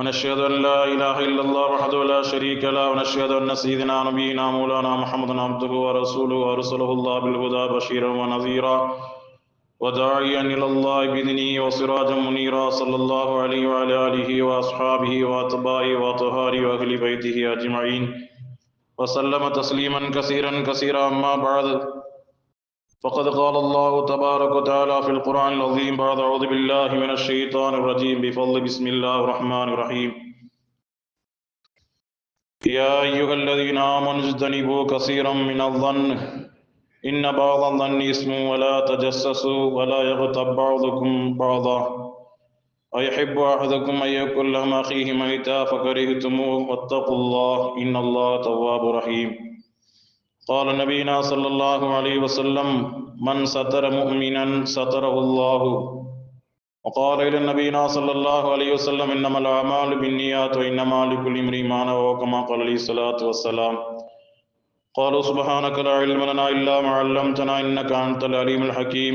ونشهد أن لا إله إلا الله وحده لا شريك له، ونشهد أن سيدنا، نبينا، مولانا محمد عبده ورسوله، وأرسله الله بالهدى بشيرا ونذيرا، وداعيا إلى الله بإذنه وسراجا منيرا، صلى الله عليه وعلى آله وأصحابه وأتباعه وأطهاره وأهل بيته أجمعين، وسلم تسليما كثيرا كثيرا، أما بعد. فقد قال الله تبارك وتعالى في القرآن العظيم بعد أعوذ بالله من الشيطان الرجيم بفضل بسم الله الرحمن الرحيم. يا أيها الذين آمنوا اجتنبوا كثيرا من الظن. إن بعض الظن اسم ولا تجسسوا ولا يغتب بعضكم بعضا. أيحب أحدكم أن يأكل لحم أخيه ميتا فكرهتموه واتقوا الله إن الله تواب رحيم. قال نبينا صلى الله عليه وسلم، من ستر مؤمنا ستره الله. وقال إلى نبينا صلى الله عليه وسلم، إنما الأعمال بالنيات وإنما لكل امرئ ما نوى. وكما قال عليه الصلاة والسلام. قالوا، سبحانك لا علم لنا إلا ما علمتنا إنك أنت العليم الحكيم.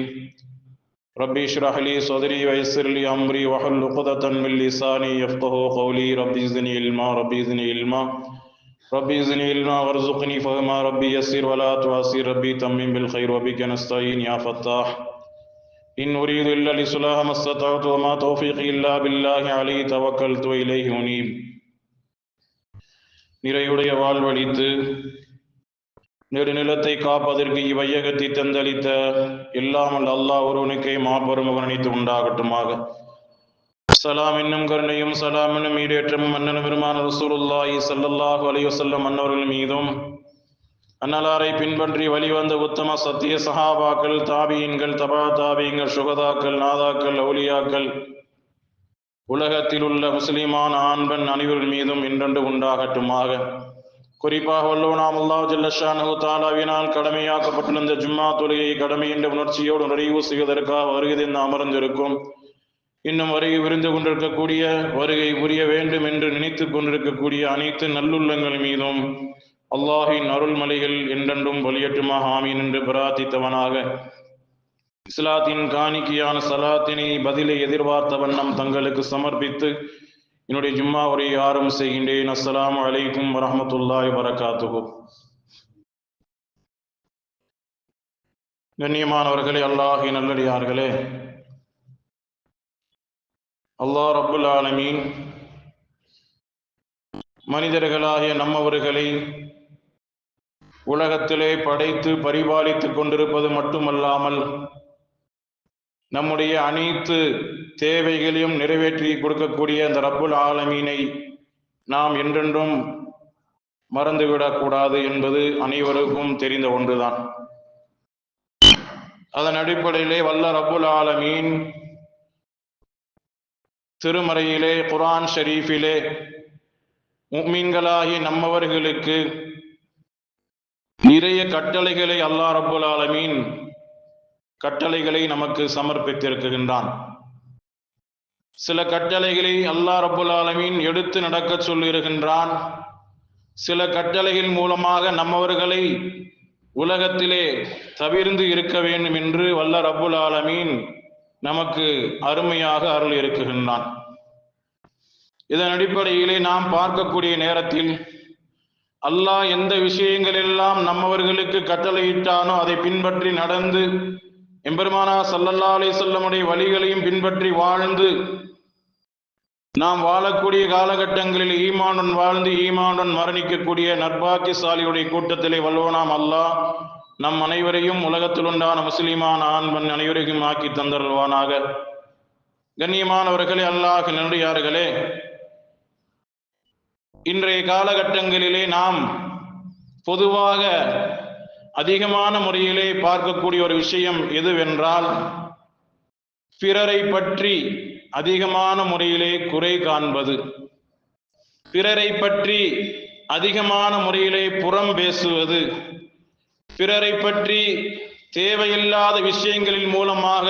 ربي اشرح لي صدري ويسر لي أمري، واحلل عقدة من لساني يفقه قولي. ربي زدني علما، ربي زدني علما. ربي زدني علما وارزقني فهما ربي يسر ولا تعسر ربي تمم بالخير وبك نستعين يا فتاح إن أريد إلا لصلاح ما استطعت وما توفيقي إلا بالله عليه توكلت وإليه أنيب நிறையுடைய வாழ்வழித்து நெடுநிலத்தை காப்பதற்கு இவ்வையகத்தை தந்தளித்த இல்லாமல் அல்லாஹ் ஒருவனுக்கே மாபெரும் கவனித்து உண்டாகட்டுமாக சலாம் இன்னும் கருணையும் சலாம் என்னும் ஈடேற்றமும் மன்னன் பெருமான ரசூலுல்லாஹி சல்லல்லாஹு அலைஹி வஸல்லம் மன்னவர்கள் மீதும். அன்னலாரை பின்பற்றி வழிவந்த உத்தம சத்திய சஹாபாக்கள் தாபியின்கள் தபா தாபியங்கள் சுகதாக்கள் நாதாக்கள் அவுலியாக்கள். உலகத்தில் உள்ள முஸ்லிமான ஆண்பன் அனைவர்கள் மீதும் இன்றென்று உண்டாகட்டுமாக. குறிப்பாக வல்லவனாம் அல்லாஹ் ஜல்லஷானு தாலாவினால் கடமையாக்கப்பட்டிருந்த ஜும்மா தொழுகையை கடமை என்ற உணர்ச்சியோடு நிறைவு செய்வதற்காக வருகை அமர்ந்திருக்கும். இன்னும் வருகை விருந்து கொண்டிருக்கக்கூடிய வருகை புரிய வேண்டும் என்று நினைத்துக் கொண்டிருக்கக்கூடிய அனைத்து நல்லுள்ளங்கள் மீதும் அல்லாஹின் அருள்மலைகள் என்றென்றும் வலியற்றுமாக ஆமீன் என்று பிரார்த்தித்தவனாக. இஸ்லாத்தின் காணிக்கையான சலாத்தினை பதிலை எதிர்பார்த்த வண்ணம் தங்களுக்கு சமர்ப்பித்து என்னுடைய ஜும்மா உரையை ஆரம்பம் செய்கின்றேன். அஸ்லாம் அலைக்கும் வரமத்துல்லாய் வரகாத்துகு கண்ணியமானவர்களே அல்லாஹி நல்லடியார்களே அல்லாஹ் ரபுல் ஆலமீன். மனிதர்களாகிய நம்மவர்களை உலகத்திலே படைத்து பரிபாலித்துக் கொண்டிருப்பது மட்டுமல்லாமல் நம்முடைய அனைத்து தேவைகளையும் நிறைவேற்றி கொடுக்கக்கூடிய அந்த ரப்புல் ஆலமீனை நாம் என்றென்றும் மறந்துவிடக்கூடாது என்பது அனைவருக்கும் தெரிந்த ஒன்றுதான். அதன் அடிப்படையிலே வல்ல ரப்புல் ஆலமீன் திருமறையிலே குரான் ஷரீஃபிலே மீன்களாகி நம்மவர்களுக்கு நிறைய கட்டளைகளை அல்லாஹ் ரபுல் ஆலமீன் கட்டளைகளை நமக்கு சமர்ப்பித்திருக்கின்றான். சில கட்டளைகளை அல்லாஹ் ரபுல் ஆலமீன் எடுத்து நடக்க சொல்லியிருக்கின்றான். சில கட்டளைகள் மூலமாக நம்மவர்களை உலகத்திலே தவிர்ந்து இருக்க வேண்டும் என்று வல்ல ரபுல் ஆலமீன் நமக்கு அருமையாக அருள் இருக்குகின்றான் இதன் அடிப்படையிலே நாம் பார்க்கக்கூடிய நேரத்தில் அல்லாஹ் எந்த விஷயங்கள் எல்லாம் நம்மவர்களுக்கு கட்டளையிட்டானோ அதை பின்பற்றி நடந்து எம்பெருமானா சல்லல்லா அலி சொல்லமுடைய வழிகளையும் பின்பற்றி வாழ்ந்து நாம் வாழக்கூடிய காலகட்டங்களில் ஈமானுடன் வாழ்ந்து ஈமானுடன் மரணிக்கக்கூடிய நற்பாக்கியசாலியுடைய கூட்டத்திலே வல்வோனாம் அல்லாஹ். நம் அனைவரையும் உலகத்தில் உண்டான முஸ்லிமான ஆண்பன் அனைவரையும் ஆக்கி தந்தருள்வானாக. கண்ணியமானவர்களே அல்லாஹ் நன்றியார்களே. இன்றைய காலகட்டங்களிலே நாம் பொதுவாக அதிகமான முறையிலே பார்க்கக்கூடிய ஒரு விஷயம் எதுவென்றால் பிறரை பற்றி அதிகமான முறையிலே குறை காண்பது. பிறரை பற்றி அதிகமான முறையிலே புறம் பேசுவது. பிறரை பற்றி தேவையில்லாத விஷயங்களின் மூலமாக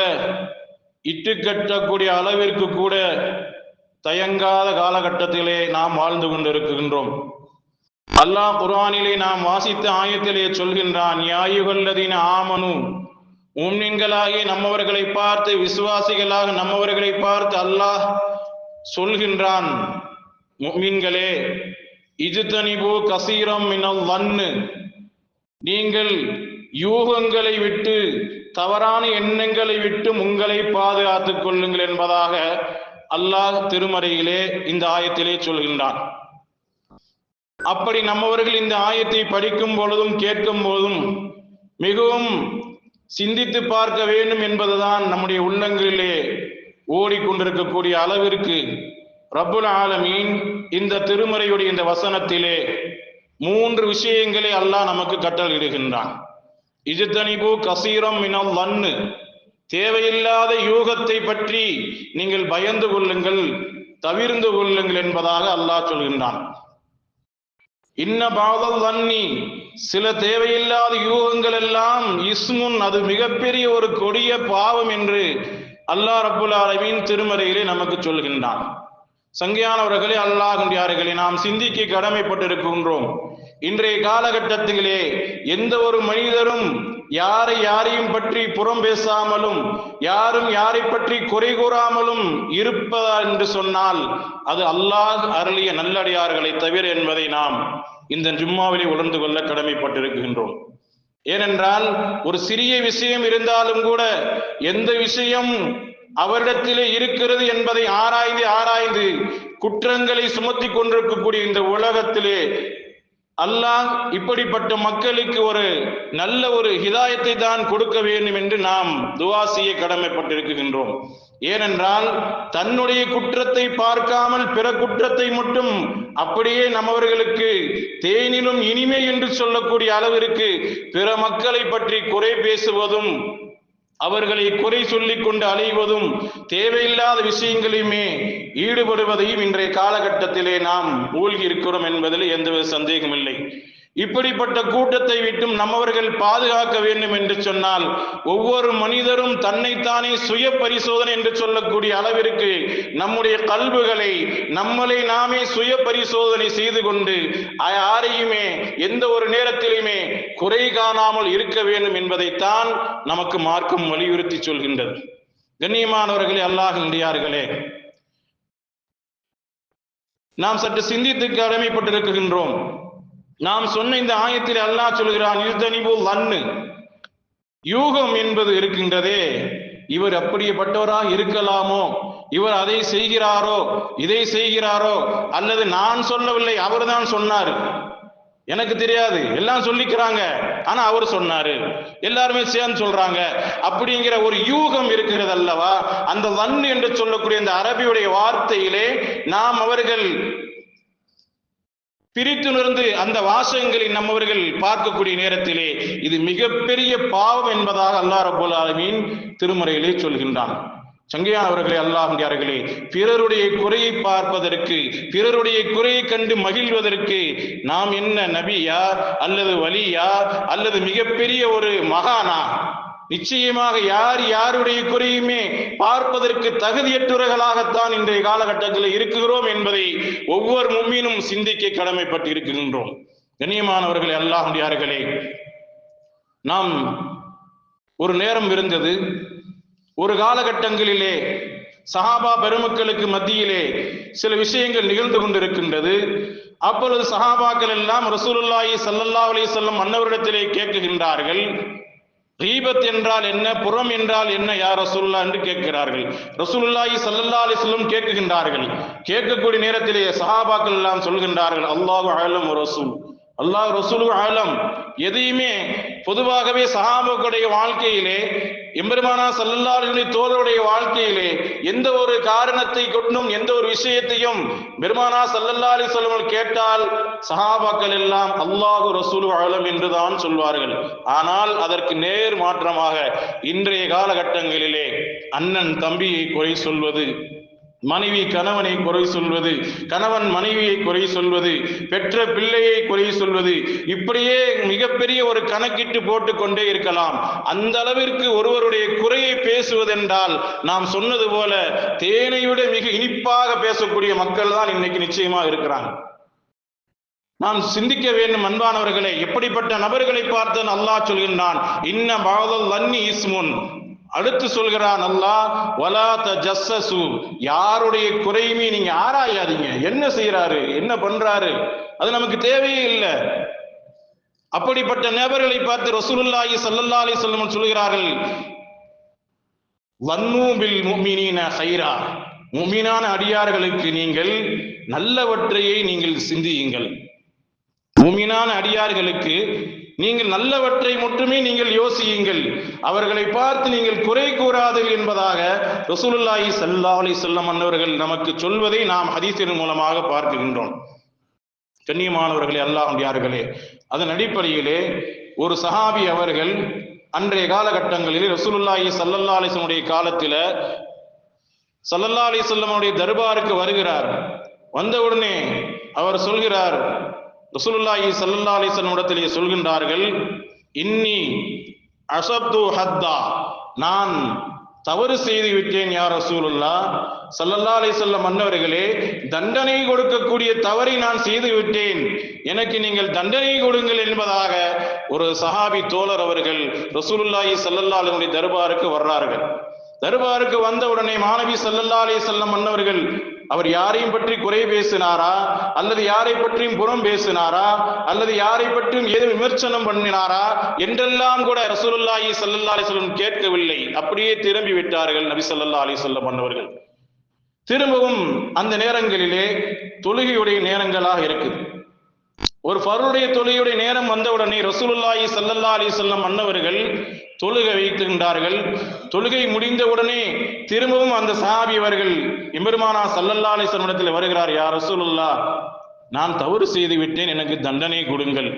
இட்டுக்கட்டக்கூடிய அளவிற்கு கூட தயங்காத காலகட்டத்திலே நாம் வாழ்ந்து கொண்டிருக்கின்றோம். அல்லாஹ் குரானிலே நாம் வாசித்த ஆயத்திலே சொல்கின்றான் யாயுகல்லதீன ஆமனு. உம்மின்களாகிய நம்மவர்களை பார்த்து விசுவாசிகளாக நம்மவர்களை பார்த்து அல்லாஹ் சொல்கின்றான் முஃமின்களே இஜ்தனிபு கசீரம் மினல் வன்னு. நீங்கள் யூகங்களை விட்டு தவறான எண்ணங்களை விட்டு உங்களை பாதுகாத்துக் கொள்ளுங்கள் என்பதாக அல்லாஹ் திருமறையிலே இந்த ஆயத்திலே சொல்கின்றான். அப்படி நம்மவர்கள் இந்த ஆயத்தை படிக்கும் பொழுதும் கேட்கும் பொழுதும் மிகவும் சிந்தித்து பார்க்க வேண்டும் என்பதுதான் நம்முடைய உள்ளங்களிலே ஓடிக்கொண்டிருக்கக்கூடிய அளவிற்கு ரபுல் ஆலமீன் இந்த திருமறையுடைய இந்த வசனத்திலே மூன்று விஷயங்களை அல்லாஹ் நமக்கு கட்டளையிடுகின்றான். இஜ்தனிபு கசீரம் இனம் வன்னு. தேவையில்லாத யூகத்தை பற்றி நீங்கள் பயந்து கொள்ளுங்கள் தவிர்ந்து கொள்ளுங்கள் என்பதாக அல்லாஹ் சொல்கின்றான். இன்ன பாதல் தண்ணி சில தேவையில்லாத யூகங்கள் எல்லாம் இஸ்முன் அது மிகப்பெரிய ஒரு கொடிய பாவம் என்று அல்லாஹ் ரபுல் ஆலமீன் திருமறையிலே நமக்கு சொல்கின்றான். சங்கையானவர்களே அல்லாஹுடையார்களே நாம் சிந்திக்க கடமைப்பட்டிருக்கின்றோம். இன்றைய காலகட்டத்திலே எந்த ஒரு மனிதரும் யாரை யாரையும் பற்றி புறம் பேசாமலும் யாரும் யாரை பற்றி குறை கூறாமலும் இருப்பதா என்று சொன்னால் அது அல்லாஹ் அருளிய நல்லடியார்களை தவிர என்பதை நாம் இந்த ஜும்மாவிலே உணர்ந்து கொள்ள கடமைப்பட்டிருக்கின்றோம். ஏனென்றால் ஒரு சிறிய விஷயம் இருந்தாலும் கூட எந்த விஷயம் அவரிடத்திலே இருக்கிறது என்பதை ஆராய்ந்து ஆராய்ந்து குற்றங்களை சுமத்தி கொண்டிருக்கக்கூடிய இந்த உலகத்திலே அல்லாஹ் இப்படிப்பட்ட மக்களுக்கு ஒரு நல்ல ஒரு ஹிதாயத்தை தான் கொடுக்க வேண்டும் என்று நாம் துவா செய்ய கடமைப்பட்டிருக்கின்றோம். ஏனென்றால் தன்னுடைய குற்றத்தை பார்க்காமல் பிற குற்றத்தை மட்டும் அப்படியே நம்மவர்களுக்கு தேனிலும் இனிமை என்று சொல்லக்கூடிய அளவிற்கு பிற மக்களை பற்றி குறை பேசுவதும் அவர்களை குறை சொல்லிக் கொண்டு அலைவதும் தேவையில்லாத விஷயங்களையுமே ஈடுபடுவதையும் இன்றைய காலகட்டத்திலே நாம் மூழ்கி இருக்கிறோம் என்பதில் எந்தவித சந்தேகமில்லை. இப்படிப்பட்ட கூட்டத்தை விட்டும் நம்மவர்கள் பாதுகாக்க வேண்டும் என்று சொன்னால் ஒவ்வொரு மனிதரும் தன்னைத்தானே சுய பரிசோதனை என்று சொல்லக்கூடிய அளவிற்கு நம்முடைய கல்வுகளை நம்மளை நாமே சுய பரிசோதனை செய்து கொண்டு யாரையுமே எந்த ஒரு நேரத்திலுமே குறை காணாமல் இருக்க வேண்டும் என்பதைத்தான் நமக்கு மார்க்கம் வலியுறுத்தி சொல்கின்றது. கண்ணியமானவர்களே அல்லாஹ் நடிகார்களே நாம் சற்று சிந்தித்து கடமைப்பட்டிருக்கின்றோம். நாம் சொன்ன இந்த ஆயத்தில் அல்லாஹ் சொல்கிறான் யுத்தனிபு லன்னு. யூகம் என்பது இருக்கின்றதே. இவர் அப்படிப்பட்டவராக இருக்கலாமோ? இவர் அதை செய்கிறாரோ? இதை செய்கிறாரோ? அல்லது நான் சொல்லவில்லை அவர் தான் சொன்னார். எனக்கு தெரியாது. எல்லாம் சொல்லிக்கிறாங்க. ஆனா அவர் சொன்னாரு. எல்லாருமே சேர்ந்து சொல்றாங்க. அப்படிங்கிற ஒரு யூகம் இருக்கிறது அல்லவா? அந்த வன் என்று சொல்லக்கூடிய இந்த அரபியுடைய வார்த்தையிலே நாம் அவர்கள் பிரித்துணர்ந்து அந்த வாசகங்களை நம்மவர்கள் பார்க்கக்கூடிய நேரத்திலே இது மிகப்பெரிய பாவம் என்பதாக அல்லாஹ் ரபுல் ஆலமீன் திருமறையிலே சொல்கின்றான். சங்கையானவர்களே அல்லாஹியார்களே பிறருடைய குறையை பார்ப்பதற்கு பிறருடைய குறையை கண்டு மகிழ்வதற்கு நாம் என்ன நபியா அல்லது வலியா அல்லது மிகப்பெரிய ஒரு மகானா? நிச்சயமாக யார் யாருடைய குறையுமே பார்ப்பதற்கு தகுதியற்றவர்களாகத்தான் இன்றைய காலகட்டத்தில் இருக்கிறோம் என்பதை ஒவ்வொரு மும்மினும் சிந்திக்க கடமைப்பட்டு இருக்கின்றோம் கண்ணியமானவர்களே அல்லாஹுடையார்களே நாம் ஒரு நேரம் இருந்தது. ஒரு காலகட்டங்களிலே சஹாபா பெருமக்களுக்கு மத்தியிலே சில விஷயங்கள் நிகழ்ந்து கொண்டிருக்கின்றது. அப்பொழுது சஹாபாக்கள் எல்லாம் ரசூலுல்லாஹி ஸல்லல்லாஹு அலி வஸல்லம் அன்னவரிடத்திலே கேட்குகின்றார்கள். ரீபத் என்றால் என்ன? புறம் என்றால் என்ன? யார் ரசூல்லா என்று கேட்கிறார்கள். ரசூலுல்லாஹி ஸல்லல்லாஹு அலைஹி வஸல்லம் கேட்குகின்றார்கள். கேட்கக்கூடிய நேரத்திலேயே சஹாபாக்கள் எல்லாம் சொல்கின்றார்கள் அல்லாஹு அலம் ரசூல். அல்லாஹ் ரசூலு ஆலம் எதையுமே பொதுவாகவே சஹாபுடைய வாழ்க்கையிலே எம்பெருமானா சல்லல்லாருடைய தோழருடைய வாழ்க்கையிலே எந்த ஒரு காரணத்தை கொண்டும் எந்த ஒரு விஷயத்தையும் பெருமானா சல்லல்லா அலி கேட்டால் சஹாபாக்கள் எல்லாம் அல்லாஹு ரசூலு ஆலம் என்றுதான் சொல்வார்கள். ஆனால் அதற்கு நேர் மாற்றமாக இன்றைய காலகட்டங்களிலே அண்ணன் தம்பியை குறை சொல்வது மனைவி கணவனை குறை சொல்வது கணவன் மனைவியை குறை சொல்வது பெற்ற பிள்ளையை குறை சொல்வது இப்படியே மிகப்பெரிய ஒரு கணக்கிட்டு போட்டு கொண்டே இருக்கலாம். அந்த அளவிற்கு ஒருவருடைய குறையை பேசுவதென்றால் நாம் சொன்னது போல தேனை விட மிக இனிப்பாக பேசக்கூடிய மக்கள் தான் இன்னைக்கு நிச்சயமா இருக்கிறாங்க. நாம் சிந்திக்க வேண்டும் அன்பானவர்களே. எப்படிப்பட்ட நபர்களை பார்த்து அல்லாஹ் சொல்கின்றான் இன்ன பாதல் லன்னி இஸ்முன். அடுத்து சொல்கிறான் அல்லா வலா ஜஸ்ஸசு யாருடைய குறையுமே நீங்க ஆராயாதீங்க. என்ன செய்யறாரு என்ன பண்றாரு? அது நமக்கு தேவையே இல்லை. அப்படிப்பட்ட நபர்களை பார்த்து ரசூலுல்லாஹி ஸல்லல்லாஹு அலைஹி வஸல்லம் சொல்கிறார்கள் வன்னு பில் முஃமினீன ஹைரா முஃமினான அடியார்களுக்கு நீங்கள் நல்லவற்றையே நீங்கள் சிந்தியுங்கள். முஃமினான அடியார்களுக்கு நீங்கள் நல்லவற்றை மட்டுமே நீங்கள் யோசியுங்கள். அவர்களை பார்த்து நீங்கள் குறை கூறாதீர்கள் என்பதாக ரசூலுல்லாஹி சல்லா அலி சொல்லம் அன்னவர்கள் நமக்கு சொல்வதை நாம் ஹதீசின் மூலமாக பார்க்கின்றோம். கண்ணியமானவர்களே அல்லாஹியார்களே அதன் அடிப்படையிலே ஒரு சஹாபி அவர்கள் அன்றைய காலகட்டங்களில் ரசூலுல்லாஹி சல்லல்லா அலிசனுடைய காலத்தில் சல்லல்லா அலி சொல்லமுடைய தர்பாருக்கு வருகிறார். வந்தவுடனே அவர் சொல்கிறார் ரசூலுல்லாஹி சல்லா அலிசன் இடத்திலே சொல்கின்றார்கள் இன்னி அசப்து ஹத்தா நான் தவறு செய்து விட்டேன் யார் ரசூலுல்லா ஸல்லல்லாஹு அலி வஸல்லம் மன்னவர்களே தண்டனை கொடுக்கக்கூடிய தவறை நான் செய்து விட்டேன் எனக்கு நீங்கள் தண்டனை கொடுங்கள் என்பதாக ஒரு சஹாபி தோழர் அவர்கள் ரசூலுல்லாஹி சல்லல்லா அலைஹி தர்பாருக்கு வர்றார்கள். தர்பாருக்கு வந்தவுடனே மாணவி சல்லல்லா அலி செல்லம் மன்னவர்கள் அவர் யாரையும் பற்றி குறை பேசினாரா? அல்லது யாரை பற்றியும் புறம் பேசினாரா? அல்லது யாரை பற்றியும் ஏதும் விமர்சனம் பண்ணினாரா? என்றெல்லாம் கூட ரசூலுல்லாஹி சல்லா அலைஹி கேட்கவில்லை. அப்படியே திரும்பி விட்டார்கள் நபி சல்லா அலிசல்லம் அன்னவர்கள் திரும்பவும் அந்த நேரங்களிலே தொழுகையுடைய நேரங்களாக இருக்குது. ஒரு ஃபருடைய தொழுகையுடைய நேரம் வந்தவுடனே ரசூலுல்லாஹி சல்லல்லா அலிசல்லம் அன்னவர்கள் தொழுகை வைக்கின்றார்கள் தொழுகை முடிந்தவுடனே திரும்பவும் அந்த சஹாபி அவர்கள் எம்பெருமானா ஸல்லல்லாஹு அலைஹி இடத்தில் வருகிறார் யா ரசூலுல்லா நான் தவறு செய்து விட்டேன் எனக்கு தண்டனை கொடுங்கள்.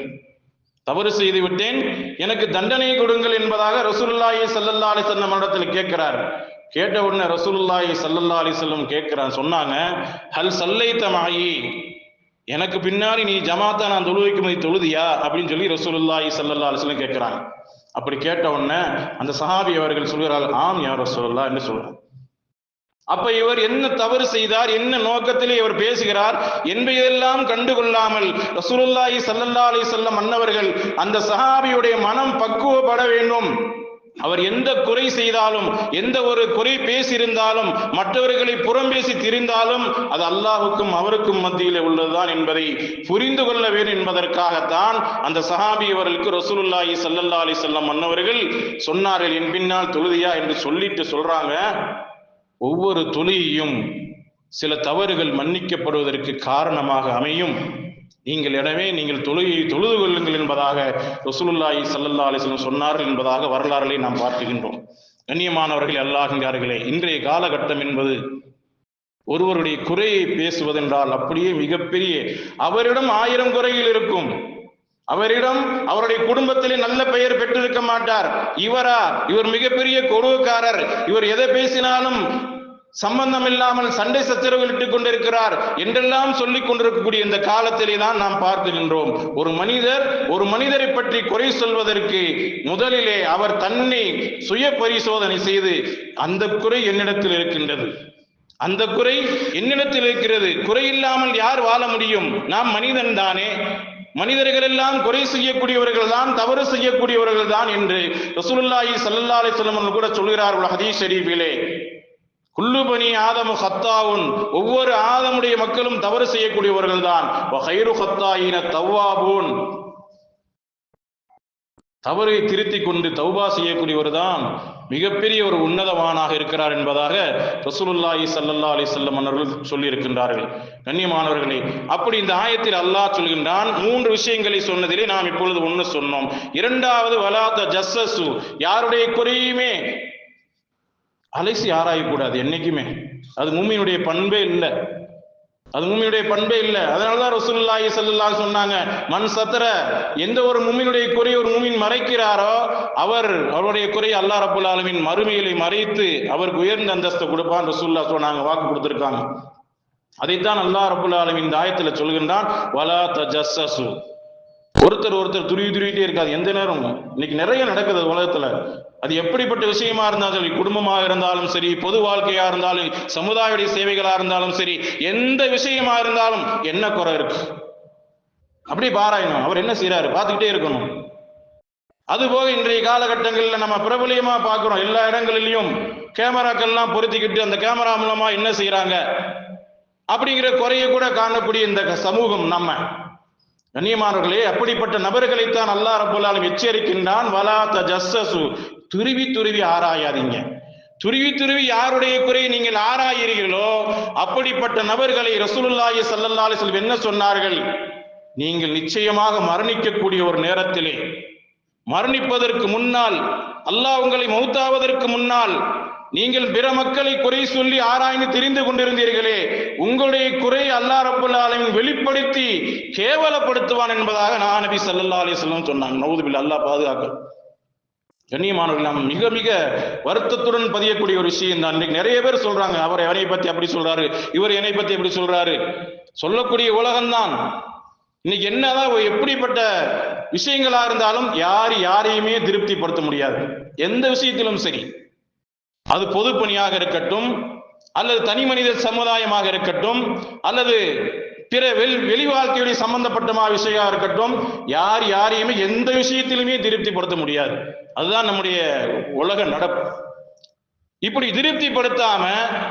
தவறு செய்து விட்டேன் எனக்கு தண்டனை கொடுங்கள் என்பதாக ரசூலுல்லாஹி சல்லல்லா அலிசல்லம் இடத்தில் கேட்கிறார். கேட்ட உடனே ரசூலுல்லாஹி சல்லல்லா அலிசல்லம் கேட்கிறார் சொன்னாங்க ஹல் சல்லை மாயி எனக்கு பின்னாடி நீ ஜமாத்தா நான் தொழுவைக்கு தொழுதியா? அப்படின்னு சொல்லி ரசூலுல்லாஹி சல்லல்லா அலிசல்லம் கேட்கிறாங்க. அப்படி கேட்ட உடனே அந்த சஹாபி அவர்கள் சொல்கிறார்கள் ஆம் யார் ரசூலுல்லா என்று சொல்றாங்க அப்ப இவர் என்ன தவறு செய்தார் என்ன நோக்கத்தில் இவர் பேசுகிறார் என்பதையெல்லாம் கண்டுகொள்ளாமல் ரசூலுல்லாஹி சல்லல்லா அலி செல்லம் அன்னவர்கள் அந்த சஹாபியுடைய மனம் பக்குவப்பட வேண்டும். அவர் எந்த குறை செய்தாலும் எந்த ஒரு குறை பேசியிருந்தாலும் மற்றவர்களை புறம் பேசி திரிந்தாலும் அது அல்லாஹுக்கும் அவருக்கும் மத்தியிலே உள்ளதுதான் என்பதை புரிந்து கொள்ள வேண்டும் என்பதற்காகத்தான் அந்த சஹாபி அவர்களுக்கு ரசூலுல்லாஹி சல்லல்லா அலி செல்லம் மன்னவர்கள் சொன்னார்கள் என் பின்னால் தொழுதியா? என்று சொல்லிட்டு சொல்றாங்க. ஒவ்வொரு தொழுகையும் சில தவறுகள் மன்னிக்கப்படுவதற்கு காரணமாக அமையும். நீங்கள் எனவே நீங்கள் தொழுகை தொழுது கொள்ளுங்கள் என்பதாக ரசூலுல்லாஹி சல்லல்லா அலிஸ்லம் சொன்னார்கள் என்பதாக வரலாறுகளை நாம் பார்க்கின்றோம். கண்ணியமானவர்கள் அல்லாகின்றார்களே இன்றைய காலகட்டம் என்பது ஒருவருடைய குறையை பேசுவதென்றால் அப்படியே மிகப்பெரிய அவரிடம் ஆயிரம் குறைகள் இருக்கும். அவரிடம் அவருடைய குடும்பத்திலே நல்ல பெயர் பெற்றிருக்க மாட்டார். இவரா? இவர் மிகப்பெரிய கொடுவக்காரர். இவர் எதை பேசினாலும் சம்பந்தம் இல்லாமல் சண்டை சச்சரவுகள் இட்டுக் கொண்டிருக்கிறார் என்றெல்லாம் சொல்லிக் கொண்டிருக்கக்கூடிய இந்த காலத்திலே தான் நாம் பார்க்கின்றோம். ஒரு மனிதர் ஒரு மனிதரை பற்றி குறை சொல்வதற்கு முதலிலே அவர் தன்னை சுய பரிசோதனை செய்து அந்த குறை என்னிடத்தில் இருக்கின்றது. அந்த குறை என்னிடத்தில் இருக்கிறது. குறை இல்லாமல் யார் வாழ முடியும்? நாம் மனிதன் தானே. மனிதர்கள் எல்லாம் குறை செய்யக்கூடியவர்கள் தான் தவறு செய்யக்கூடியவர்கள் தான் என்று ரசூலுல்லாஹி ஸல்லல்லாஹு அலைஹி கூட சொல்கிறார்கள் ஹதீஸ் ஷரீஃபிலே. குல்லு பனி ஆதமு ஹத்தாவுன். ஒவ்வொரு ஆதமுடைய மக்களும் தவறு செய்யக்கூடியவர்கள் தான் ஹத்தாயின தவ்வாபூன். தவறை திருத்திக் கொண்டு தௌபா செய்யக்கூடியவர் தான் மிகப்பெரிய ஒரு உன்னதவானாக இருக்கிறார் என்பதாக ரசூலுல்லாஹி சல்லல்லா அலி சொல்லம் அவர்கள் சொல்லி இருக்கின்றார்கள் கண்ணியமானவர்களே அப்படி இந்த ஆயத்தில் அல்லாஹ் சொல்கின்றான் மூன்று விஷயங்களை சொன்னதிலே நாம் இப்பொழுது ஒன்று சொன்னோம். இரண்டாவது வலாத ஜஸ்ஸசு யாருடைய குறையுமே அலைசி ஆராயக்கூடாது என்னைக்குமே. அது மூமியினுடைய பண்பே இல்லை. அது மூமியுடைய பண்பே இல்லை. அதனாலதான் ரசூலுல்லாஹி ஸல்லல்லாஹு சொன்னாங்க மண் சத்தர எந்த ஒரு மூமினுடைய குறை ஒரு மூமின் மறைக்கிறாரோ அவர் அவருடைய குறை அல்லா ரபுல் ஆலமின் மறுமையிலை மறைத்து அவருக்கு உயர்ந்த அந்தஸ்தை கொடுப்பான் ரசூல்லா சொன்னாங்க வாக்கு கொடுத்துருக்காங்க. அதைத்தான் அல்லாஹ் ரபுல் ஆலமின் தாயத்துல சொல்கின்றான் வலா தஜஸ்ஸு ஒருத்தர் ஒருத்தர் துருவி துருவிட்டே இருக்காது. எந்த நேரம் இன்னைக்கு நிறைய நடக்குது உலகத்துல. அது எப்படிப்பட்ட விஷயமா இருந்தாலும் சரி குடும்பமாக இருந்தாலும் சரி பொது வாழ்க்கையா இருந்தாலும் சமுதாய சேவைகளா இருந்தாலும் சரி எந்த விஷயமா இருந்தாலும் என்ன குறை இருக்கு? அப்படி பாராயணும். அவர் என்ன செய்யறாரு பார்த்துக்கிட்டே இருக்கணும். அதுபோக இன்றைய காலகட்டங்களில் நம்ம பிரபலியமா பார்க்கிறோம். எல்லா இடங்களிலையும் கேமராக்கள்லாம் பொருத்திக்கிட்டு அந்த கேமரா மூலமா என்ன செய்யறாங்க அப்படிங்கிற குறைய கூட காணக்கூடிய இந்த சமூகம் நம்ம. கண்ணியமானவர்களே அப்படிப்பட்ட நபர்களைத்தான் அல்லா ரபுல் எச்சரிக்கின்றான். வலா தஜஸ்ஸசு. துருவி துருவி ஆராயாதீங்க. துருவி துருவி யாருடைய குறையை நீங்கள் ஆராயிறீர்களோ அப்படிப்பட்ட நபர்களை ரசூலுல்லாஹி ஸல்லல்லாஹு செல்வம் என்ன சொன்னார்கள்? நீங்கள் நிச்சயமாக மரணிக்கக்கூடிய ஒரு நேரத்திலே மரணிப்பதற்கு முன்னால் அல்லாஹ் உங்களை மௌத்தாவதற்கு முன்னால் நீங்கள் பிற மக்களை குறை சொல்லி ஆராய்ந்து தெரிந்து கொண்டிருந்தீர்களே உங்களுடைய குறை அல்லா ரப்பல் வெளிப்படுத்தி கேவலப்படுத்துவான் என்பதாக நான் நபி சல்லா அலைஹி சொன்னாங்க. நவுதுபில் அல்லா பாதுகாக்க. கண்ணியமானவர்கள் நாம் மிக மிக வருத்தத்துடன் பதியக்கூடிய ஒரு விஷயம் தான் இன்னைக்கு நிறைய பேர் சொல்றாங்க. அவர் என்னை பத்தி அப்படி சொல்றாரு இவர் என்னை பத்தி எப்படி சொல்றாரு. சொல்லக்கூடிய உலகம்தான். இன்னைக்கு என்னதான் எப்படிப்பட்ட விஷயங்களா இருந்தாலும் யார் யாரையுமே திருப்திப்படுத்த முடியாது. எந்த விஷயத்திலும் சரி. அது பொது பணியாக இருக்கட்டும் அல்லது தனி மனித சமுதாயமாக இருக்கட்டும் அல்லது பிற வெள் வெளி வாழ்க்கையுடைய சம்பந்தப்பட்டமா விஷயமா இருக்கட்டும் யார் யாரையுமே எந்த விஷயத்திலுமே திருப்திப்படுத்த முடியாது. அதுதான் நம்முடைய உலக நடப்பு. இப்படி திருப்திப்படுத்தாம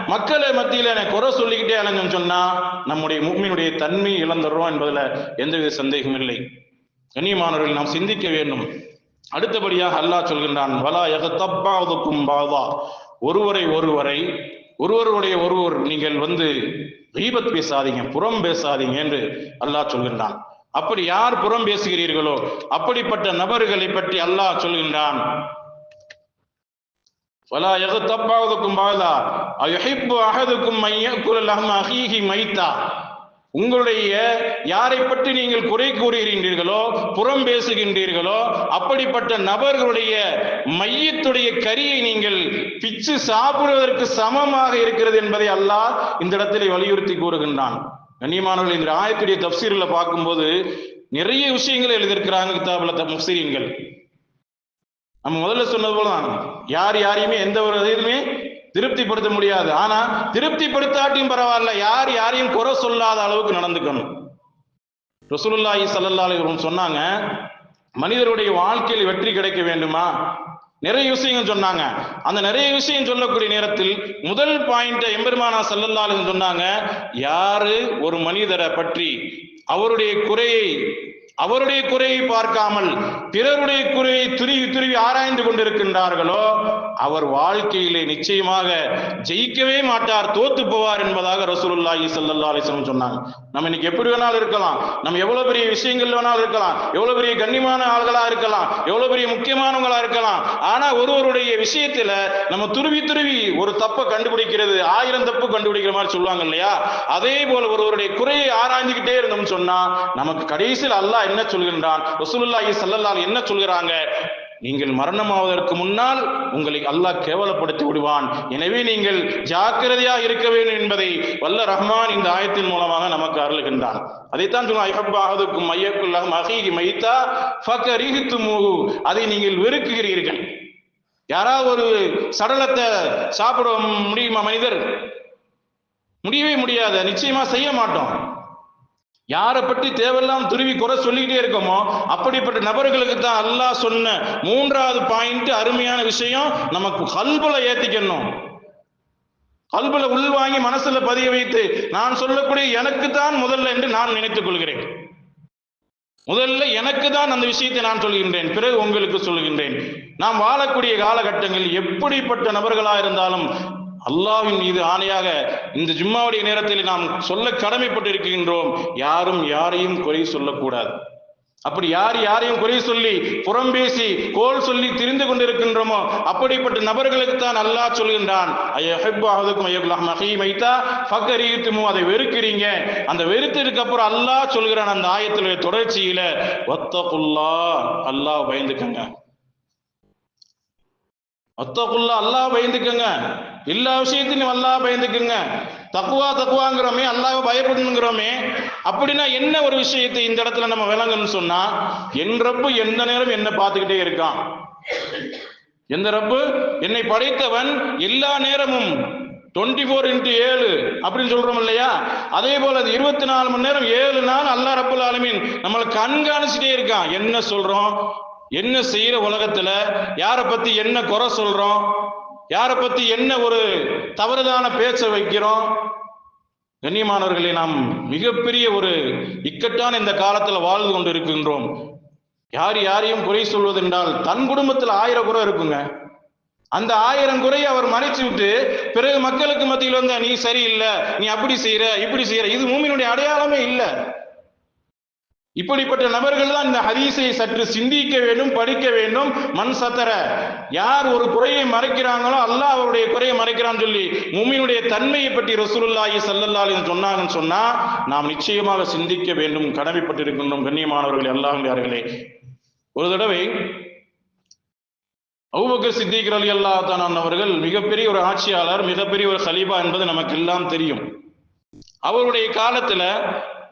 மக்களை மத்தியில எனக்கு குறை சொல்லிக்கிட்டே அலைஞ்சோம் சொன்னா நம்முடைய முக்மினுடைய தன்மை இழந்துடுறோம் என்பதுல எந்தவித சந்தேகமும் இல்லை. கண்ணியமானவர்கள் நாம் சிந்திக்க வேண்டும். அடுத்தபடியாக அல்லாஹ் சொல்கின்றான் வலா எகத்தப்பாவதுக்கும் பாவா. ஒருவரை ஒருவரை ஒருவருடைய ஒருவர் நீங்கள் வந்து தீபத் பேசாதீங்க புறம் பேசாதீங்க என்று அல்லாஹ் சொல்கின்றான். அப்படி யார் புறம் பேசுகிறீர்களோ அப்படிப்பட்ட நபர்களை பற்றி அல்லாஹ் சொல்கின்றான். வலா எகத்தப்பாவதுக்கும் பாவதா அயுஹிப்பு அஹதுக்கும் மையக்குல லஹ்ம அஹீஹி மைத்தா. உங்களுடைய யாரை பற்றி நீங்கள் குறை கூறுகின்றீர்களோ புறம் பேசுகின்றீர்களோ அப்படிப்பட்ட நபர்களுடைய மையத்துடைய கரியை நீங்கள் பிச்சு சாப்பிடுவதற்கு சமமாக இருக்கிறது என்பதை அல்லாஹ் இந்த இடத்திலே வலியுறுத்தி கூறுகின்றான். கண்ணியமானவர்கள் இந்த ஆயத்துடைய தப்சீரில் பார்க்கும்போது நிறைய விஷயங்களை எழுதியிருக்கிறாங்க கிதாபுல முஸ்லீம்கள் நம்ம முதல்ல சொன்னது போலதான் யார் யாரையுமே எந்த ஒரு இதுவுமே திருப்திப்படுத்த முடியாது. ஆனா திருப்திப்படுத்தாட்டியும் பரவாயில்ல. யார் யாரையும் குறை சொல்லாத அளவுக்கு நடந்துக்கணும். ரசூலுல்லாஹி ஸல்லல்லாஹு சொன்னாங்க மனிதருடைய வாழ்க்கையில் வெற்றி கிடைக்க வேண்டுமா? நிறைய விஷயங்கள் சொன்னாங்க. அந்த நிறைய விஷயம் சொல்லக்கூடிய நேரத்தில் முதல் பாயிண்ட் எம்பெருமானா செல்லல்லாலும் சொன்னாங்க யாரு ஒரு மனிதரை பற்றி அவருடைய குறையை அவருடைய குறையை பார்க்காமல் பிறருடைய குறையை துருவி துருவி ஆராய்ந்து கொண்டிருக்கின்றார்களோ அவர் வாழ்க்கையிலே நிச்சயமாக ஜெயிக்கவே மாட்டார் தோத்து போவார் என்பதாக ரசூலுல்லாஹி ஸல்லல்லாஹு அலைஹி சொன்னாங்க. நம்ம இன்னைக்கு எப்படி வேணாலும் இருக்கலாம். நம்ம எவ்வளவு பெரிய விஷயங்கள் வேணாலும் இருக்கலாம். எவ்வளவு பெரிய கண்ணியமான ஆள்களா இருக்கலாம். எவ்வளவு பெரிய முக்கியமானவங்களா இருக்கலாம். ஆனா ஒருவருடைய விஷயத்துல நம்ம துருவி துருவி ஒரு தப்பை கண்டுபிடிக்கிறது ஆயிரம் தப்பு கண்டுபிடிக்கிற மாதிரி சொல்லுவாங்க இல்லையா? அதே போல ஒருவருடைய குறையை ஆராய்ந்துகிட்டே இருந்தோம்னு சொன்னா நமக்கு கடைசியில் அல்லாஹ் என்ன சொல்கின்றான்? ரசூலுல்லாஹி ஸல்லல்லாஹு என்ன சொல்கிறாங்க? நீங்கள் மரணமாவதற்கு முன்னால் உங்களை அல்லாஹ் கேவலப்படுத்தி விடுவான். எனவே நீங்கள் ஜாக்கிரதையாக இருக்க வேண்டும் என்பதை வல்ல ரஹ்மான் இந்த ஆயத்தின் மூலமாக நமக்கு அருளுகின்றான். அதைத்தான் சொல்லுவான் ஐஹப்பாகதுக்கும் மையக்குள்ளாக மகீகி மைத்தா அதை நீங்கள் வெறுக்குகிறீர்கள் யாராவது ஒரு சடலத்தை சாப்பிட முடியுமா மனிதர்? முடியவே முடியாது. நிச்சயமா செய்ய மாட்டோம். யாரை பற்றி தேவையெல்லாம் துருவி குறை சொல்லிக்கிட்டே இருக்கோமோ அப்படிப்பட்ட நபர்களுக்கு தான் அல்லாஹ் சொன்ன மூன்றாவது பாயிண்ட் அருமையான விஷயம் நமக்கு கல்புல ஏத்திக்கணும். கல்புல உள்வாங்கி மனசுல பதிய வைத்து நான் சொல்லக்கூடிய எனக்கு தான் முதல்ல என்று நான் நினைத்துக் கொள்கிறேன். முதல்ல எனக்கு தான் அந்த விஷயத்தை நான் சொல்கின்றேன் பிறகு உங்களுக்கு சொல்கின்றேன். நாம் வாழக்கூடிய காலகட்டங்களில் எப்படிப்பட்ட நபர்களா இருந்தாலும் அல்லாவின் மீது ஆணையாக இந்த ஜும்மாவுடைய நேரத்தில் நாம் சொல்ல கடமைப்பட்டிருக்கின்றோம். யாரும் யாரையும் குறை சொல்லக்கூடாது. அப்படி யார் யாரையும் குறை சொல்லி புறம் பேசி கோல் சொல்லி திரிந்து கொண்டிருக்கின்றோமோ அப்படிப்பட்ட நபர்களுக்கு தான் அல்லாஹ் சொல்கின்றான். அதை வெறுக்கிறீங்க. அந்த வெறுத்ததுக்கு அப்புறம் அல்லாஹ் சொல்கிறான் அந்த ஆயத்துல தொடர்ச்சியில ஒத்தகுல்லா அல்லாஹ் பயந்துக்கங்க. அத்தகுல்லா அல்லாஹ் பயந்துக்குங்க. எல்லா விஷயத்தையும் அல்லாஹ் பயந்துக்குங்க. தக்குவா தக்குவாங்கிறோமே அல்லாஹ் பயப்படணுங்கிறோமே அப்படின்னா என்ன ஒரு விஷயத்தை இந்த இடத்துல நம்ம விளங்கணும்னு சொன்னா என் ரப்பு எந்த நேரம் என்ன பார்த்துக்கிட்டே இருக்கான்? எந்த ரப்பு? என்னை படைத்தவன் எல்லா நேரமும் டுவெண்ட்டி ஃபோர் இன்ட்டு ஏழு அப்படின்னு சொல்றோம் இல்லையா? அதே போல அது இருபத்தி நாலு மணி நேரம் ஏழு நாள் அல்லா ரப்புல் ஆலமீன் நம்மளை கண்காணிச்சுட்டே இருக்கான். என்ன சொல்றோம்? என்ன செய்யற உலகத்துல? யாரை பத்தி என்ன குறை சொல்றோம்? யாரை பத்தி என்ன ஒரு தவறுதான பேச்ச வைக்கிறோம்? கண்ணியமானவர்களே நாம் மிகப்பெரிய ஒரு இக்கட்டான இந்த காலத்துல வாழ்ந்து கொண்டு இருக்கின்றோம் யார் யாரையும் குறை சொல்வதென்றால் தன் குடும்பத்துல ஆயிரம் குறை இருக்குங்க. அந்த ஆயிரம் குறையை அவர் மறைச்சு விட்டு பிறகு மக்களுக்கு மத்தியில் வந்து நீ சரியில்லை நீ அப்படி செய்யற இப்படி செய்யற இது மூமியினுடைய அடையாளமே இல்லை. இப்படிப்பட்ட நபர்கள் தான் இந்த ஹதீஸை சற்று சிந்திக்க வேண்டும் படிக்க வேண்டும். மண் சத்தர. யார் ஒரு குறையை மறைக்கிறாங்களோ அல்லாஹ் அவருடைய குறையை மறைக்கிறான்னு சொல்லி மூமியினுடைய தன்மையை பற்றி ரசூலுல்லாஹி ஸல்லல்லாஹு சொன்னாங்கன்னு சொன்னா நாம் நிச்சயமாக சிந்திக்க வேண்டும் கடமைப்பட்டிருக்கின்றோம் கண்ணியமானவர்கள் அல்லாஹ்களே ஒரு தடவை அபூபக்கர் சித்திக் அலி அல்லாஹ் அவர்கள் மிகப்பெரிய ஒரு ஆட்சியாளர் மிகப்பெரிய ஒரு சலீபா என்பது நமக்கு எல்லாம் தெரியும். அவருடைய காலத்துல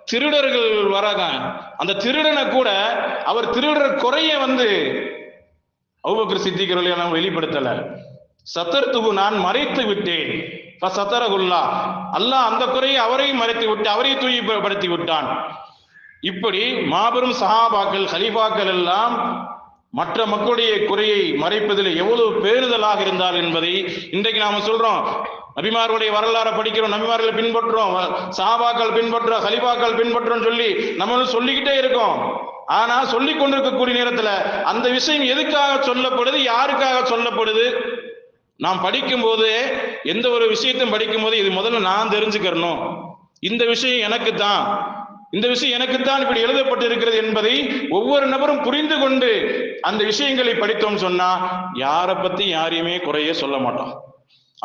திருடர்கள் வராதான். அந்த திருடனை கூட அவர் திருடர் குறைய வந்து அபூபக்கர் சித்திக் அலி வெளிப்படுத்தல. சத்தர்த்துவு நான் மறைத்து விட்டேன். சத்தரகுல்லா. அல்லாஹ் அந்த குறையை அவரையும் மறைத்து விட்டு அவரையும் தூய்மைப்படுத்தி விட்டான். இப்படி மாபெரும் சஹாபாக்கள் ஹலீஃபாக்கள் எல்லாம் மற்ற மக்களுடைய குறையை மறைப்பதில் எவ்வளவு பேறுதலாக இருந்தால் என்பதை இன்றைக்கு நாம சொல்றோம். நபிமார்களுடைய வரலாறை படிக்கிறோம் நபிமார்களை பின்பற்றுறோம் சாபாக்கள் பின்பற்றுறோம் ஹலிபாக்கள் பின்பற்றுறோம் சொல்லி நம்ம சொல்லிக்கிட்டே இருக்கோம். ஆனா சொல்லி கொண்டிருக்கக்கூடிய நேரத்துல அந்த விஷயம் எதுக்காக சொல்லப்படுது யாருக்காக சொல்லப்படுது? நாம் படிக்கும் போது எந்த ஒரு விஷயத்தையும் படிக்கும் போது இது முதல்ல நான் தெரிஞ்சுக்கிறணும். இந்த விஷயம் எனக்கு தான் இந்த விஷயம் எனக்குத்தான் இப்படி எழுதப்பட்டு இருக்கிறது என்பதை ஒவ்வொரு நபரும் புரிந்து கொண்டு அந்த விஷயங்களை படித்தோம் சொன்னா யாரை பத்தி யாரையுமே குறைய சொல்ல மாட்டோம்.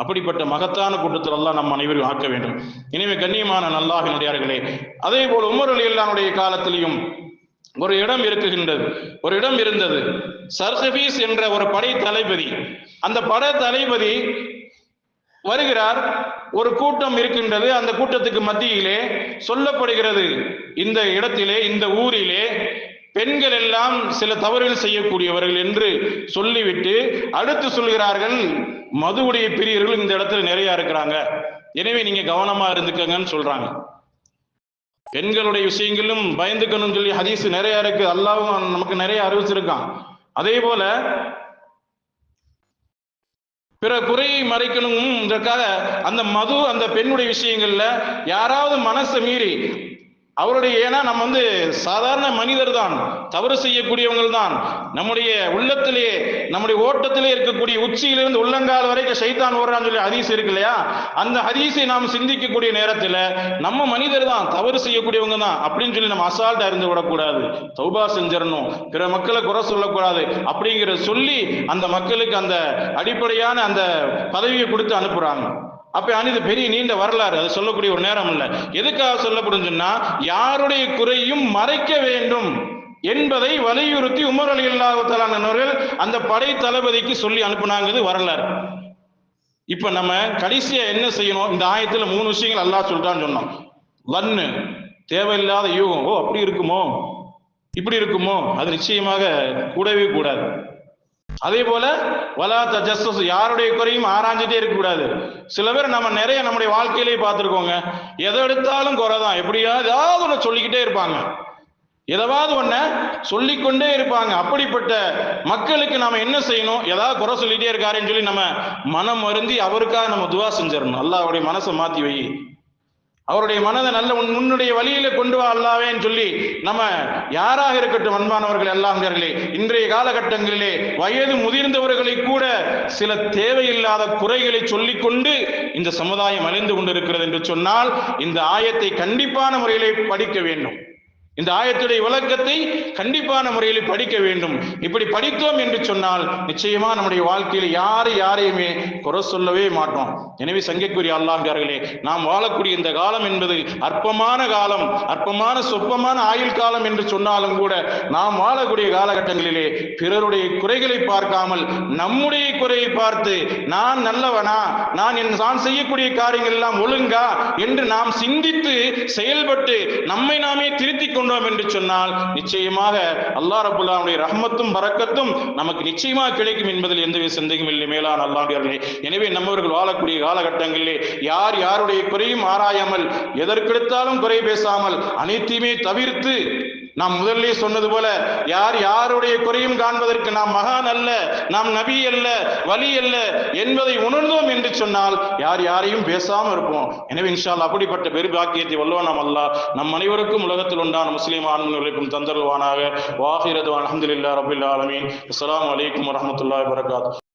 அப்படிப்பட்ட மகத்தான கூட்டத்தில் எல்லாம் நம் அனைவரும் ஆக்க வேண்டும். எனவே கண்ணியமான நல்லாகினுடையார்களே அதே போல் உமர் அலி அல்லானுடைய காலத்திலையும் ஒரு இடம் இருக்குகின்றது. ஒரு இடம் இருந்தது. சர்சபீஸ் என்ற ஒரு படை தளபதி அந்த படை தளபதி வருகிறார். ஒரு கூட்டம் இருக்கின்றது. அந்த கூட்டத்துக்கு மத்தியிலே சொல்லப்படுகிறது. இந்த இடத்திலே இந்த ஊரிலே பெண்கள் எல்லாம் சில தவறுகள் செய்யக்கூடியவர்கள் என்று சொல்லிவிட்டு அடுத்து சொல்கிறார்கள் மதுவுடைய பிரியர்கள் இந்த இடத்துல நிறைய இருக்கிறாங்க. எனவே நீங்க கவனமா இருந்துக்கங்கன்னு சொல்றாங்க. பெண்களுடைய விஷயங்களும் பயந்துக்கணும்னு சொல்லி ஹதீஸ் நிறைய இருக்கு. அல்லாவும் நமக்கு நிறைய அறிவிச்சிருக்கான். அதே போல பிற குறையை மறைக்கணுங்கிறதுக்காக அந்த மது அந்த பெண்ணுடைய விஷயங்கள்ல யாராவது மனசை மீறி அவருடைய ஏன்னா நம்ம வந்து சாதாரண மனிதர் தான் தவறு செய்யக்கூடியவங்க தான் நம்முடைய உள்ளத்திலே நம்முடைய ஓட்டத்திலே இருக்கக்கூடிய உச்சியிலிருந்து உள்ளங்கால் வரைக்கும் சைத்தான் ஓடுறான்னு சொல்லி ஹதீஸ் இருக்கு இல்லையா? அந்த ஹதீஸை நாம் சிந்திக்கக்கூடிய நேரத்தில் நம்ம மனிதர் தான் தவறு செய்யக்கூடியவங்க தான் அப்படின்னு சொல்லி நம்ம அசால்ட்டா இருந்து விடக்கூடாது தௌபா செஞ்சிடணும். பிற மக்களை குறை சொல்லக்கூடாது அப்படிங்கிற சொல்லி அந்த மக்களுக்கு அந்த அடிப்படையான அந்த பதவியை கொடுத்து அனுப்புறாங்க. அப்ப இது பெரிய நீண்ட வரலாறு? அது சொல்லக்கூடிய ஒரு நேரம் இல்ல. எதுக்காக சொல்லப்படும் சொன்னா யாருடைய குறையும் மறைக்க வேண்டும் என்பதை வலியுறுத்தி உமர் அலி அல்லாஹாலவர்கள் அந்த படை தளபதிக்கு சொல்லி அனுப்புனாங்கிறது வரலாறு. இப்ப நம்ம கடைசியா என்ன செய்யணும்? இந்த ஆயத்துல மூணு விஷயங்கள் அல்லாஹ் சொல்லிட்டான்னு சொன்னோம். வன்னு தேவையில்லாத யூகம். ஓ அப்படி இருக்குமோ? இப்படி இருக்குமோ? அது நிச்சயமாக கூடவே கூடாது. அதே போல வலா தஜஸ்ஸஸ் யாருடைய குறையும் ஆராய்ஞ்சிட்டே இருக்கக்கூடாது சில பேர் நம்ம நிறைய நம்முடைய வாழ்க்கையிலேயே பார்த்துருக்கோங்க. எதை எடுத்தாலும் குறை தான். எப்படியா? ஏதாவது ஒன்று சொல்லிக்கிட்டே இருப்பாங்க. எதாவது ஒன்ன சொல்லிக்கொண்டே இருப்பாங்க. அப்படிப்பட்ட மக்களுக்கு நாம என்ன செய்யணும்? ஏதாவது குறை சொல்லிட்டே இருக்காருன்னு சொல்லி நம்ம மனம் மருந்தி அவருக்காக நம்ம துவா செஞ்சிடணும். அல்லாஹ்வுடைய மனசை மாத்தி வை. அவருடைய மனதை நல்ல உன் உன்னுடைய வழியில கொண்டு வா அல்லாவேன்னு சொல்லி நம்ம யாராக இருக்கட்டும் அன்பானவர்கள் எல்லாம் இன்றைய காலகட்டங்களிலே வயது முதிர்ந்தவர்களை கூட சில தேவையில்லாத குறைகளை சொல்லிக்கொண்டு இந்த சமுதாயம் அழிந்து கொண்டிருக்கிறது என்று சொன்னால் இந்த ஆயத்தை கண்டிப்பான முறையிலே படிக்க வேண்டும். இந்த ஆயத்துடைய விளக்கத்தை கண்டிப்பான முறையில் படிக்க வேண்டும். இப்படி படித்தோம் என்று சொன்னால் நிச்சயமா நம்முடைய வாழ்க்கையில் யாரு யாரையுமே குறை சொல்லவே மாட்டோம். எனவே சங்கைக்குரிய அல்லாங்கார்களே நாம் வாழக்கூடிய இந்த காலம் என்பது அற்பமான காலம் அற்பமான சொற்பமான ஆயுள் காலம் என்று சொன்னாலும் கூட நாம் வாழக்கூடிய காலகட்டங்களிலே பிறருடைய குறைகளை பார்க்காமல் நம்முடைய குறையை பார்த்து நான் நல்லவனா நான் என் நான் செய்யக்கூடிய காரியங்கள் எல்லாம் ஒழுங்கா என்று நாம் சிந்தித்து செயல்பட்டு நம்மை நாமே திருத்திக் கொண்டு கொண்டோம் என்று சொன்னால் நிச்சயமாக அல்லாஹ் ரபுல்லாவுடைய ரஹமத்தும் பறக்கத்தும் நமக்கு நிச்சயமாக கிடைக்கும் என்பதில் எந்தவித சந்தேகம் இல்லை. மேலான அல்லாஹர்களே எனவே நம்மவர்கள் வாழக்கூடிய காலகட்டங்களிலே யார் யாருடைய குறையும் ஆராயாமல் எதற்கெடுத்தாலும் குறை பேசாமல் அனைத்தையுமே தவிர்த்து நாம் முதல்ல சொன்னது போல யார் யாருடைய குறையும் காண்பதற்கு நாம் மகான் அல்ல நாம் நபி அல்ல வலி அல்ல என்பதை உணர்ந்தோம் என்று சொன்னால் யார் யாரையும் பேசாம இருப்போம். எனவே இன்ஷால் அப்படிப்பட்ட பெருபாக்கியத்தை வல்லவனம் அல்லா நம் அனைவருக்கும் உலகத்தில் உண்டான முஸ்லீம் ஆண்களுக்கும் தந்தருவானாக வாஹிரது அலமதுல்லா ரபுல் ஆலமீன். அஸ்லாம் வலைக்கம் வரமத்துல்லா வரகாத்